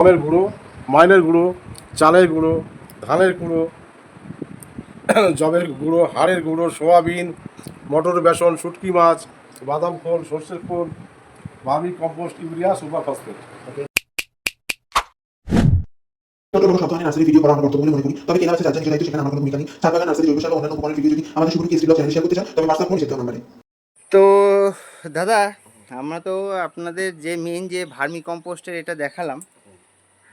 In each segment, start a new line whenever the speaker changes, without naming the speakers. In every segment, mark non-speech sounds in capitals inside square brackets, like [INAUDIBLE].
গমের গুঁড়ো মাইনের গুঁড়ো চালের গুঁড়ো ধানের গুঁড়ো জবের গুঁড়ো হাড়ের গুঁড়ো সোয়াবিন মটর বেসন শুটকি মাছ বাদাম ফল সর্ষের খোল vermicompost urea super phosphate.
ছোট বড় সব ধরনের নার্সারি ভিডিও করা আমার কর্তব্য মনে করি। তবে কেনা আছে যার যার সেখানে আমার কোনো ভূমিকা নেই। ছাদ বাগান নার্সারি জৈব সার অন্যান্য উপকরণের ভিডিও যদি আমাদের শুরু কেসরি ব্লগ চ্যানেল শেয়ার করতে চান তবে হোয়াটসঅ্যাপ করে যেতে হবে
তো দাদা আমরা তো আপনাদের যে মেন যে ভার্মি কম্পোস্টের এটা দেখালাম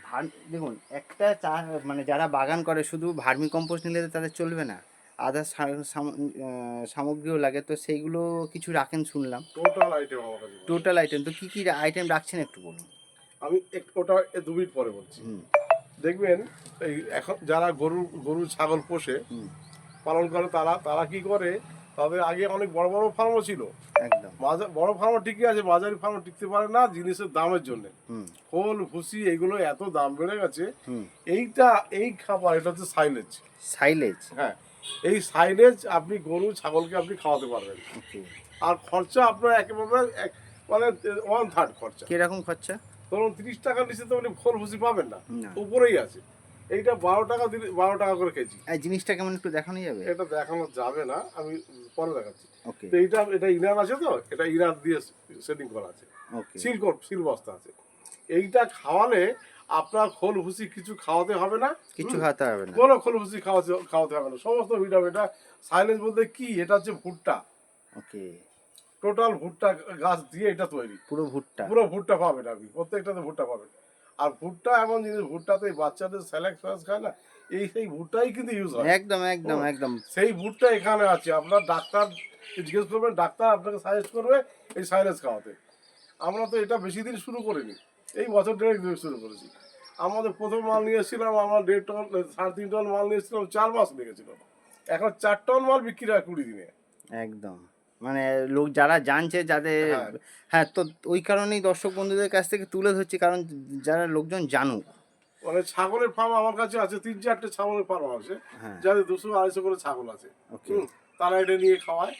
ভার- দেখুন একটা চা মানে যারা বাগান করে শুধু ভার্মি কম্পোস্ট নিলে তাদের চলবে না। আদার্স সামগ্রীও লাগে তো সেইগুলো কিছু রাখেন শুনলাম।
টোটাল আইটেম আমার কাছে
টোটাল আইটেম তো কী কী আইটেম রাখছেন একটু বলুন।
আমি ওটা দু মিনিট পরে বলছি।
হুম।
দেখবেন এই এখন যারা গরু গরু ছাগল পোষে পালন করে তারা তারা কি করে তাদের আগে অনেক বড় বড় ফার্মও ছিল।
একদম।
বড় ফার্মও ঠিকই আছে বাজারি ফার্মও টিকতে পারে না জিনিসের দামের জন্য।
হুম।
খোল ভুসি এগুলো এত দাম বেড়ে গেছে। এইটা এই খাবার এটা হচ্ছে সাইলেজ
সাইলেজ
হ্যাঁ এই সাইলেজ আপনি গরু ছাগলকে আপনি খাওয়াতে পারবেন। আর খরচা আপনার একেবারে এক মানে ওয়ান থার্ড খরচা।
কীরকম খরচা?
ধরুন তিরিশ টাকার নিচে তো আপনি খোল ভুসি পাবেন না। উপরেই আছে। এইটা বারো টাকা দিলে বারো টাকা করে কেজি।
এই জিনিসটা কেমন একটু দেখানো যাবে?
এটা দেখানো যাবে না আমি পরে দেখাচ্ছি।
ওকে।
তো এইটা এটা ইনার আছে তো? এটা ইনার দিয়ে সেটিং করা আছে। সিল সিল বস্তা আছে। এইটা খাওয়ালে আপনার খোল ভুসি কিছু খাওয়াতে হবে না?
কিছু খাওয়াতে হবে না।
কোনো খোল ভুসি খাওয়াতে খাওয়াতে হবে না। সমস্ত ভিটামিন এটা সাইলেন্স বলতে কি? এটা হচ্ছে ভুট্টা।
ওকে।
টোটাল ভুট্টা গাছ দিয়ে এটা তৈরি।
পুরো ভুট্টা?
পুরো ভুট্টা পাবেন আপনি। প্রত্যেকটাতে ভুট্টা পাবেন। আর ভুট্টা এমন জিনিস ভুট্টাতে বাচ্চাদের স্যালাক্স ফ্যালাক্স খায় না এই সেই ভুট্টাই কিন্তু ইউজ হয়।
একদম একদম একদম।
সেই ভুট্টা এখানে আছে। আপনার ডাক্তার জিজ্ঞেস করবেন ডাক্তার আপনাকে সাজেস্ট করবে এই সাইলেন্স খাওয়াতে। আমরা তো এটা বেশি দিন শুরু করিনি এই বছর দেড়েক ধরে শুরু করেছি। আমাদের প্রথম মাল নিয়ে এসেছিলাম আমরা দেড় টন সাড়ে তিন টন মাল নিয়ে এসেছিলাম চার মাস লেগেছিল। এখন চার টন মাল বিক্রি হয় কুড়ি দিনে।
একদম। মানে লোক যারা জানছে যাদের
হ্যাঁ।
হ্যাঁ তো ওই কারণেই দর্শক বন্ধুদের কাছ থেকে তুলে ধরছি কারণ যারা লোকজন জানুক।
মানে ছাগলের ফার্ম আমার কাছে আছে তিন চারটে ছাগলের ফার্ম আছে
হ্যাঁ।
যাদের দুশো আড়াইশো করে ছাগল আছে। তারা এটা নিয়ে খাওয়ায়।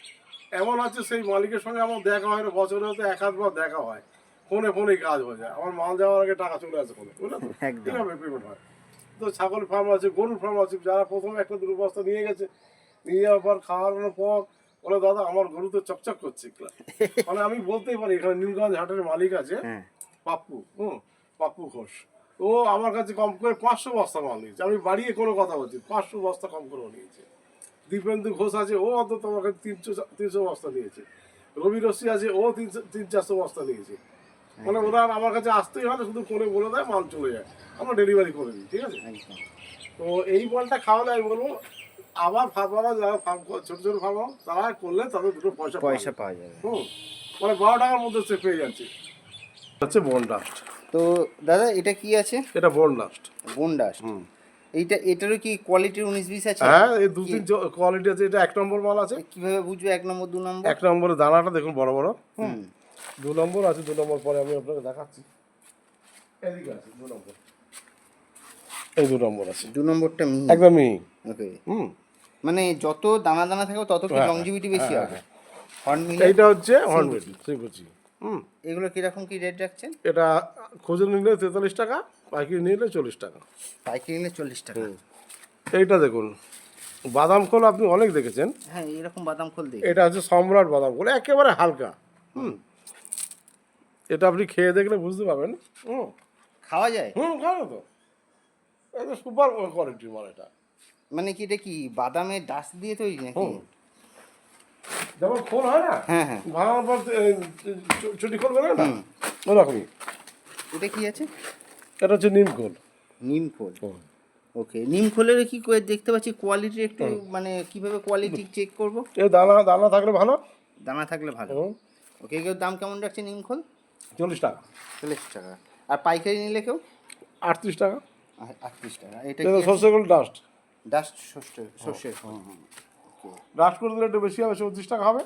এমন আছে সেই মালিকের সঙ্গে আমার দেখা হয় না বছরে হয়তো এক আধবার দেখা হয়। ফোনে ফোনে কাজ হয়ে যায়। আমার মাল যাওয়ার আগে টাকা চলে আসে ফোনে বুঝলেন?
একদম।
পেমেন্ট হয়? তো ছাগল ফার্ম আছে গরুর ফার্ম আছে যারা প্রথমে একটা দুটো বস্তা নিয়ে গেছে নিয়ে যাওয়ার পর খাওয়ানোর পর বলে দাদা আমার গরু তো চকচক করছে [LAUGHS] মানে আমি বলতেই পারি এখানে নিউগঞ্জ হাটের মালিক আছে
হ্যাঁ।
পাপ্পু হুম পাপ্পু ঘোষ। ও আমার কাছে কম করে পাঁচশো বস্তা মাল নিয়েছে। আমি বাড়িয়ে কোনো কথা বলছি পাঁচশো বস্তা কম করে নিয়েছে। দীপেন্দু ঘোষ আছে ও অন্তত আমাকে তিনশো তিনশো বস্তা নিয়েছে রবি রশ্মি আছে ও তিনশো তিন চারশো বস্তা নিয়েছে। মানে ওরা আমার কাছে আসতেই হয় না শুধু ফোনে বলে দেয় মাল চলে যায়। আমরা ডেলিভারি করে দিই ঠিক আছে? তো এই মালটা খাওয়ালে আমি বলব আবার ফার্মাররা যারা ফার্ম ছোট ছোট ফার্মার তারা করলে তাদের দুটো পয়সা
পয়সা পাওয়া যাবে।
হুম মানে বারো টাকার মধ্যে সে পেয়ে যাচ্ছে। হচ্ছে বোন ডাস্ট
তো দাদা এটা কি আছে?
এটা বোন ডাস্ট
বন্ডাস
হুম।
এইটা এটারও কি কোয়ালিটির উনিশ বিশ আছে?
হ্যাঁ এই দু তিন কোয়ালিটি আছে এটা এক নম্বর মাল আছে।
কীভাবে বুঝবে এক নম্বর দু নম্বর?
এক নম্বরে দানাটা দেখুন বড় বড়। হুম।
হুম।
দু নম্বর আছে দু নম্বর পরে আমি আপনাকে দেখাচ্ছি। এদিকে আছে দু নম্বর। এই দু নম্বর আছে।
দু নম্বরটা মিহি।
একদম মিহি।
ওকে
হুম।
মানে যত দানা দানা থাকবে তত কি
হ্যাঁ,
লংজিভিটি বেশি
হ্যাঁ,
হবে? হর্ন মিলে
এইটা হচ্ছে হর্নবিল শ্রীকুচি হুম।
এগুলো কীরকম কি রেট রাখছেন?
এটা খুচরো নিলে তেতাল্লিশ টাকা পাইকারি নিলে চল্লিশ টাকা।
পাইকারি নিলে চল্লিশ টাকা।
হুম। এইটা দেখুন বাদাম খোল আপনি অনেক দেখেছেন।
হ্যাঁ এরকম বাদাম খোল দিই
এটা হচ্ছে সম্রাট বাদাম খোল একেবারে হালকা। হুম। এটা আপনি খেয়ে দেখলে বুঝতে পারবেন। হুম।
খাওয়া যায়?
হুম খাও তো। এটা সুপার কোয়ালিটির মাল এটা।
মানে কি এটা কি বাদামের ডাস্ট দিয়ে তৈরি নাকি।
যেমন খোল হয় না?
হ্যাঁ হ্যাঁ।
ভাঙার পর চুটি খোল বেরোয় না? ওরকমই।
এটা কি আছে?
এটা হচ্ছে নিম খোল।
নিম খোল। ওকে নিম খোলের কি দেখতে পাচ্ছি কোয়ালিটি একটু মানে কীভাবে কোয়ালিটি চেক করব?
এ দানা দানা থাকলে ভালো।
দানা থাকলে ভালো। ওকে কেউ দাম কেমন রাখছে নিম খোল?
চল্লিশ টাকা।
চল্লিশ টাকা। আর পাইকারি নিলে কেউ?
আটত্রিশ টাকা।
আটত্রিশ টাকা। এটা
সর্ষে খোল ডাস্ট
ডাস্ট ওকে
ডাস্ট করে দিলে একটু বেশি হবে চৌত্রিশ টাকা হবে।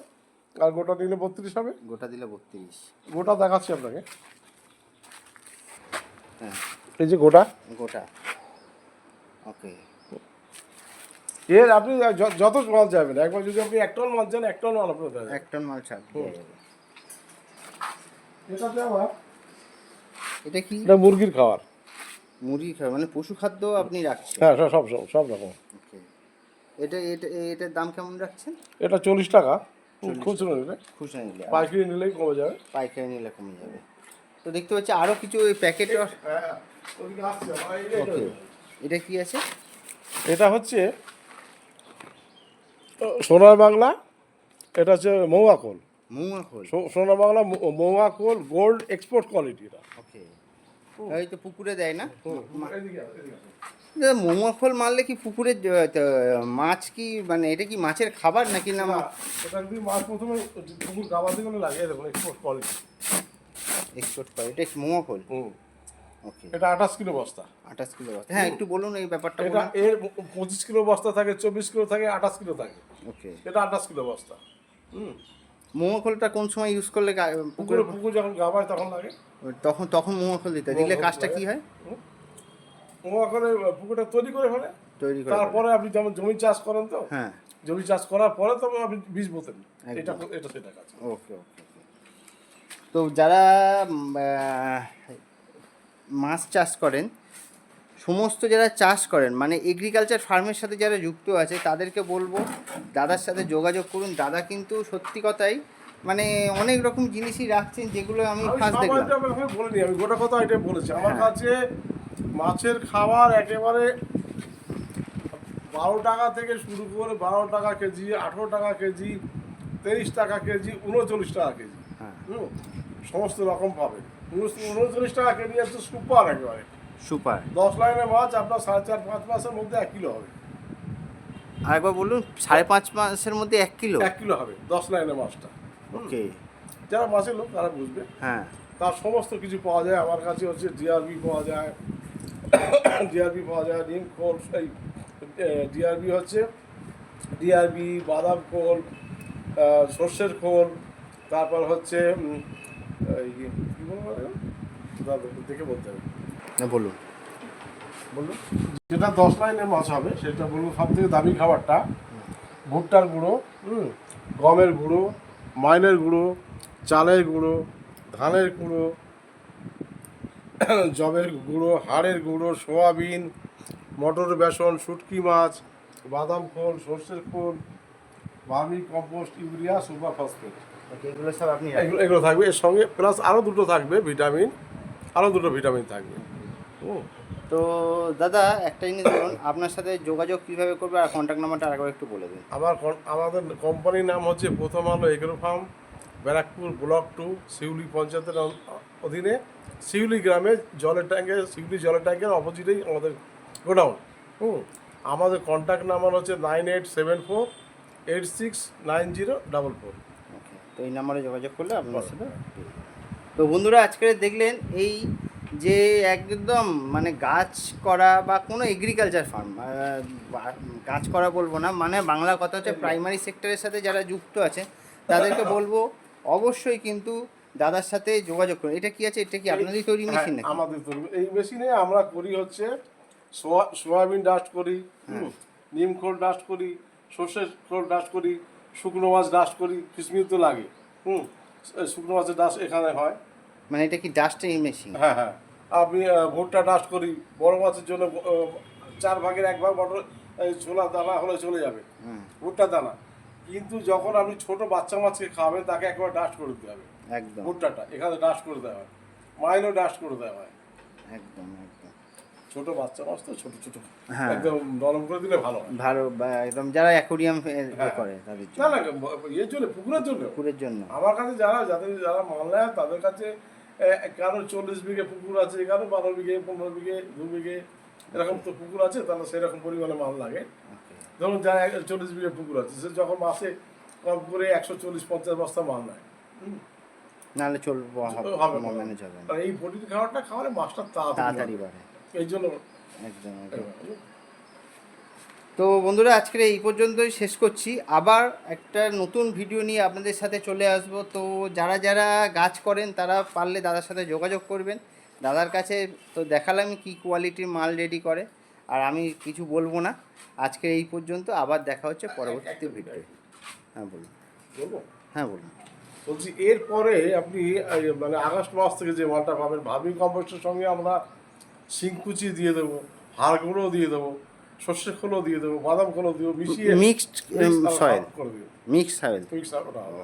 আর গোটা নিলে বত্রিশ হবে।
গোটা দিলে বত্রিশ।
গোটা দেখাচ্ছি আপনাকে।
হ্যাঁ।
এই যে গোটা।
গোটা। ওকে।
এর আপনি যত মাল চাইবেন একবার যদি আপনি এক টন মাল চান এক টন মাল আপনার দেওয়া
এক টন মাল দেওয়া যাবে।
এটাতে আবার
এটা কি?
এটা মুরগির খাবার।
মুরগি খাবার মানে পশু খাদ্য আপনি রাখছেন?
হ্যাঁ সব সব সব- সব রকম।
এটা এটা এটার দাম কেমন রাখছেন?
এটা চল্লিশ টাকা। খুচরো নিলে
খুচরা নিলে
পাইকারি নিলেই কমে যাবে।
পাইকারি নিলে কমে যাবে। তো দেখতে পাচ্ছি আরও কিছু ওই প্যাকেট
হ্যাঁ
এটা কি আছে?
এটা হচ্ছে সোনার বাংলা এটা হচ্ছে মৌয়া কোল
মৌয়া খোল।
সোনার বাংলা মৌয়া কোল গোল্ড এক্সপোর্ট কোয়ালিটি এটা।
ওকে। এই তো পুকুরে দেয় না? মৌয়া খোল মারলে কি পুকুরে মাছ কি মানে এটা কি মাছের খাবার নাকি না
মাছ প্রথমে পুকুর গাবাতে গেলে লাগে এই দেখুন এক্সপোর্ট কোয়ালিটি
এক্সপোর্ট করে এটা মৌয়া খোল ওকে
এটা আঠাশ কিলো বস্তা।
আঠাশ কিলো বস্তা। হ্যাঁ একটু বলুন এই ব্যাপারটা
এটা এর পঁচিশ কিলো বস্তা থাকে চব্বিশ কিলো থাকে আঠাশ কিলো থাকে।
ওকে
এটা আঠাশ কিলো বস্তা। হুম।
মৌয়া খোলটা কোন সময় ইউজ করলে পুকুরে
পুকুরে যখন গাবায় তখন লাগে।
তখন তখন মৌয়া খোল দিতে। দিলে কাজটা। কি হয়?
করে পুকুরটা তৈরি করে ফেলে।
তৈরি করে
তারপরে আপনি যেমন জমি চাষ করেন তো
হ্যাঁ।
জমি চাষ করার পরে তবে আপনি বীজ বোতেন। এটা এটা সেটা কাজ।
ওকে ওকে তো যারা মাছ চাষ করেন সমস্ত যারা চাষ করেন মানে এগ্রিকালচার ফার্মের সাথে যারা যুক্ত আছে তাদেরকে বলব দাদার সাথে যোগাযোগ করুন। দাদা কিন্তু সত্যি কথাই মানে অনেক রকম জিনিসই রাখছেন যেগুলো আমি ফার্স্ট দেখলাম।
বলিনি আমি গোটা কথা এটা বলেছি। আমার
হ্যাঁ।
কাছে মাছের খাবার একেবারে বারো টাকা থেকে শুরু করে বারো টাকা কেজি আঠেরো টাকা কেজি তেইশ টাকা কেজি উনচল্লিশ টাকা কেজি।
হ্যাঁ।
সমস্ত রকম পাবে উনচল্লিশ টাকা কেজি হচ্ছে সুপার একেবারে।
সুপার।
দশ লাইনের মাছ আপনার সাড়ে চার পাঁচ মাসের মধ্যে এক কিলো হবে।
আরেকবার বলুন সাড়ে পাঁচ মাসের মধ্যে এক কিলো?
এক কিলো হবে দশ লাইনের মাছটা।
ওকে।
যারা মাছের লোক তারা বুঝবে।
হ্যাঁ।
তার সমস্ত কিছু পাওয়া যায়। আমার কাছে হচ্ছে ডিআরবি পাওয়া যায়। [COUGHS] ডিআরবি পাওয়া যায় নিম খোল এই ডিআরবি হচ্ছে ডিআরবি বাদাম খোল সর্ষের খোল তারপর হচ্ছে কী বলব বলে? দেখে বলতে হবে।
বলুন।
বলুন যেটা দশ লাইনের মাছ হবে সেটা বলব সব থেকে দামি খাবারটা। ভুট্টার গুঁড়ো হুম গমের গুঁড়ো মাইনের গুঁড়ো চালের গুঁড়ো ধানের গুঁড়ো জবের গুঁড়ো হাড়ের গুঁড়ো সোয়াবিন মটর বেসন শুটকি মাছ বাদাম খোল সর্ষের খোল vermicompost urea super phosphate.
এগুলো সব আপনি
এগুলো এগুলো থাকবে। এর সঙ্গে প্লাস আরও দুটো থাকবে ভিটামিন আরও দুটো ভিটামিন থাকবে। হুম
তো দাদা একটা জিনিস বলুন আপনার সাথে যোগাযোগ কীভাবে করবে আর কন্ট্যাক্ট নাম্বারটা আরেকবার একটু বলে দিন।
আমার আমাদের কোম্পানির নাম হচ্ছে প্রথম আলো agro farm Barrackpore block two Shiuli পঞ্চায়েতের অধীনে। শিউলি গ্রামে জলের ট্যাঙ্কে শিউলি জলের ট্যাঙ্কের অপোজিটেই আমাদের গোডাউন। হুম আমাদের কন্ট্যাক্ট নাম্বার হচ্ছে nine eight seven four eight six nine zero double four
okay তো এই নাম্বারে যোগাযোগ করলে আপনার সাথে তো বন্ধুরা আজকে দেখলেন এই যে একদম মানে গাছ করা বা কোনো এগ্রিকালচার ফার্ম গাছ করা বলব না মানে বাংলা কথা হচ্ছে প্রাইমারি সেক্টরের সাথে যারা যুক্ত আছে তাদেরকে বলব অবশ্যই কিন্তু দাদার সাথে যোগাযোগ করুন। এটা কি আছে? এটা কি আপনাদেরই তৈরি মেশিন
হ্যাঁ, আমাদের তৈরি। এই মেশিনে আমরা করি হচ্ছে সোয়া- সোয়াবিন ডাস্ট করি হুম, নিম খোল ডাস্ট করি সর্ষের খোল ডাস্ট করি শুকনো মাছ ডাস্ট করি কিসমিস তো লাগে হুম শুকনো মাছের ডাস্ট এখানে হয়।
মানে এটা কি ডাস্টিং মেশিন
হ্যাঁ হ্যাঁ। আমি ভুট্টা ডাস্ট করি। বড় মাছের জন্য চার ভাগের এক ভাগ মটর ছোলা দানা হলে চলে যাবে। ভুট্টা দানা। কিন্তু যখন আপনি ছোট বাচ্চা মাছকে খাওয়াবেন তাকে একবার ডাস্ট করে দিতে হবে।
একদম।
ভুট্টাটা এখানে ডাস্ট করে দেওয়া হয়। মাইনও ডাস্ট করে দেওয়া হয়।
একদম একদম।
ছোট বাচ্চা মাছ তো ছোট ছোট।
হ্যাঁ।
একদম নরম করে দিলে ভালো
ভালো একদম যারা অ্যাকোরিয়াম
হ্যাঁ।
করে তাদের
না
জন্য।
না ইয়ের জন্য পুকুরের জন্য।
পুকুরের জন্য।
আমার কাছে যারা যাদের যারা মাল নেয় তাদের কাছে কারও চল্লিশ বিঘে পুকুর আছে কারও বারো বিঘে পনেরো বিঘে দু বিঘে এরকম তো পুকুর আছে তাহলে সেরকম পরিমাণে মাল লাগে। ধরুন এক- চল্লিশ বিঘে পুকুর আছে সে যখন মাসে কম করে একশো চল্লিশ পঞ্চাশ বস্তা মাল নেয়।
নাহলে চলবো
হবে
ম্যানেজ হবে।
আর এই প্রোটিন খাবারটা খাওয়ালে মাছটা তাড়াতাড়ি বাড়ে। এই জন্য
একদম তো বন্ধুরা আজকের এই পর্যন্তই শেষ করছি। আবার একটা নতুন ভিডিও নিয়ে আপনাদের সাথে চলে আসব। তো যারা যারা গাছ করেন তারা পারলে দাদার সাথে যোগাযোগ করবেন। দাদার কাছে তো দেখালাম কি কোয়ালিটির মাল রেডি করে। আর আমি কিছু বলব না। আজকে এই পর্যন্ত আবার দেখা হচ্ছে পরবর্তী ভিডিও হ্যাঁ বলুন।
বলব?
হ্যাঁ বলুন।
বলছি এরপরে আপনি মানে আগস্ট মাস থেকে যে মালটা পাবেন ভার্মি কম্পোস্টের সঙ্গে আমরা শিংকুচি দিয়ে দেবো হাড় গুঁড়ো দিয়ে দেবো। সর্ষে খোলও দিয়ে দেবো বাদাম খোলও দিয়ে মিশিয়ে
মিক্সড সয়েল
করে দিও
সয়েল
মিক্স ওটা হবে।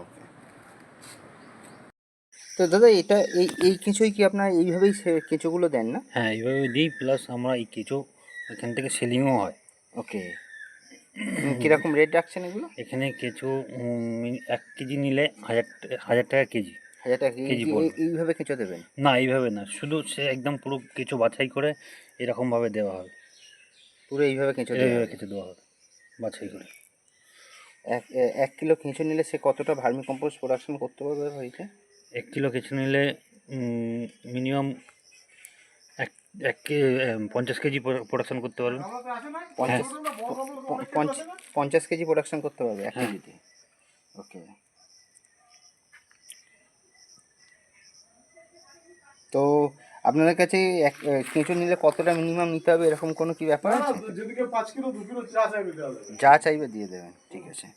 তো দাদা এটা এই এই কিছুই কি আপনার এইভাবেই সে- কেঁচোগুলো দেন না?
হ্যাঁ এইভাবে দিই প্লাস আমরা এই কেঁচো এখান থেকে সেলিংও হয়।
ওকে কীরকম রেট রাখছেন এগুলো?
এখানে কেঁচো এক কেজি নিলে হাজার হাজার টাকা কেজি।
হাজার টাকা
কেজি। পড়বে।
এইভাবে কেঁচো দেবেন?
না এইভাবে না শুধু সে একদম পুরো কেঁচো বাছাই করে এরকমভাবে দেওয়া হবে।
পুরো এইভাবে কেঁচো
এইভাবে কেঁচো দেওয়া হবে। বাছাই করে।
এক এক কিলো কেঁচো নিলে সে কতটা ভার্মি কম্পোস্ট প্রোডাকশন করতে পারবে বাড়িতে
এক কিলো কেঁচো নিলে মিনিমাম এক এক পঞ্চাশ কেজি প্রোডাকশন করতে পারবে।
পঞ্চাশ পঞ্চ- পঞ্চাশ কেজি প্রোডাকশন করতে পারবে এক
হ্যাঁ।
কেজিতে। ওকে। তো আপনাদের কাছে এক কেঁচো নিলে কতটা মিনিমাম নিতে হবে? এরকম কোনো কি ব্যাপার আছে? যা চাইবে দিয়ে দেবেন। ঠিক আছে।